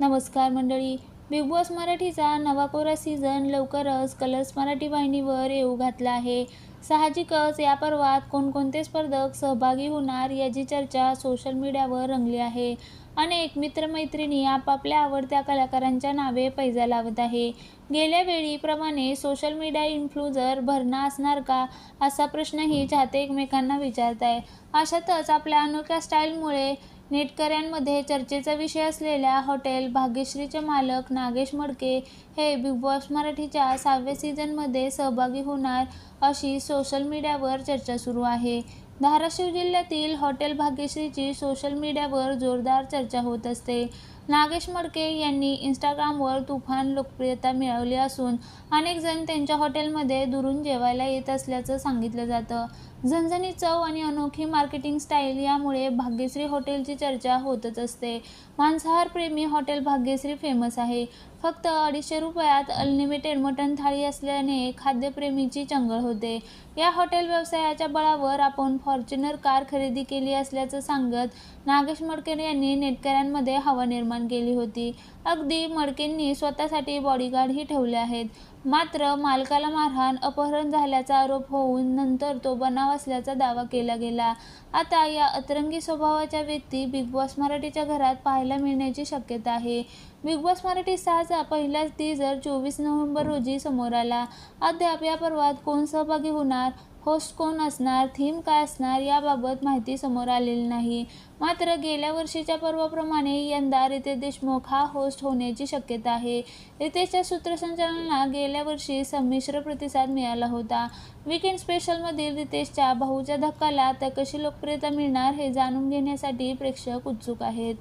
नमस्कार मंडळी. Big boss मराठीचा नवा कोरा सीझन लवकरच कलर्स मराठी वाहिनीवर येऊ घातला आहे. साहजिकच या पर्वात कोणकोणते स्पर्धक सहभागी होणार याची चर्चा सोशल मीडियावर रंगली आहे. अनेक मित्रमैत्रिणी आपापल्या आवडत्या कलाकारांच्या नावे पैजा लावत आहे. गेल्या वेळीप्रमाणे सोशल मीडिया इन्फ्लुझर भरणा असणार का असा प्रश्नही चाहते एकमेकांना विचारत आहे. अशातच आपल्या अनोख्या स्टाईलमुळे नेटकऱ्यांमध्ये चर्चेचा विषय असलेल्या हॉटेल भाग्यश्रीचे मालक नागेश मडके हे बिग बॉस मराठीच्या सहाव्या सीझनमध्ये सहभागी होणार अशी सोशल मीडियावर चर्चा सुरू आहे. धाराशिव जिल्ह्यातील हॉटेल भाग्यश्रीची सोशल मीडियावर जोरदार चर्चा होत असते. नागेश मडके यांनी इंस्टाग्रामवर तुफान लोकप्रियता मिळवली असून अनेक जण त्यांच्या हॉटेलमध्ये दुरून जेवायला येत असल्याचं सांगितलं जातं. झणझणी चव आणि अनोखी मार्केटिंग स्टाईल यामुळे भाग्यश्री हॉटेलची चर्चा होतच असते. मांसाहार प्रेमी हॉटेल भाग्यश्री फेमस आहे. फक्त अडीचशे रुपयात अनलिमिटेड मटण थाळी असल्याने खाद्यप्रेमीची चंगळ होते. या हॉटेल व्यवसायाच्या बळावर आपण फॉर्च्युनर कार खरेदी केली असल्याचं सांगत नागेश मडके यांनी नेटकऱ्यांमध्ये हवा निर्माण केली होती. अगदी मडकेंनी स्वतःसाठी बॉडीगार्डही ठेवले आहेत. मात्र मालकाला मारहाण अपहरण झाल्याचा आरोप होऊन नंतर तो बनाव असल्याचा दावा केला गेला. आता या अतरंगी स्वभावाच्या व्यक्ती बिग बॉस मराठीच्या घरात पाहायला मिळण्याची शक्यता आहे. बिग बॉस मराठी सहाचा पहिलाच टीजर चोवीस नोव्हेंबर रोजी समोर आला. अद्याप या पर्वात कोण सहभागी होणार होस्ट कोण असणार थीम काय असणार याबाबत माहिती समोर आलेली नाही. मात्र गेल्या वर्षीच्या पर्वाप्रमाणे यंदा रितेश देशमुख हा होस्ट होण्याची शक्यता आहे. रितेशच्या सूत्रसंचालनाला गेल्या वर्षी संमिश्र प्रतिसाद मिळाला होता. वीकेंड स्पेशलमधील रितेशच्या भाऊच्या धक्काला तर कशी लोकप्रियता मिळणार हे जाणून घेण्यासाठी प्रेक्षक उत्सुक आहेत.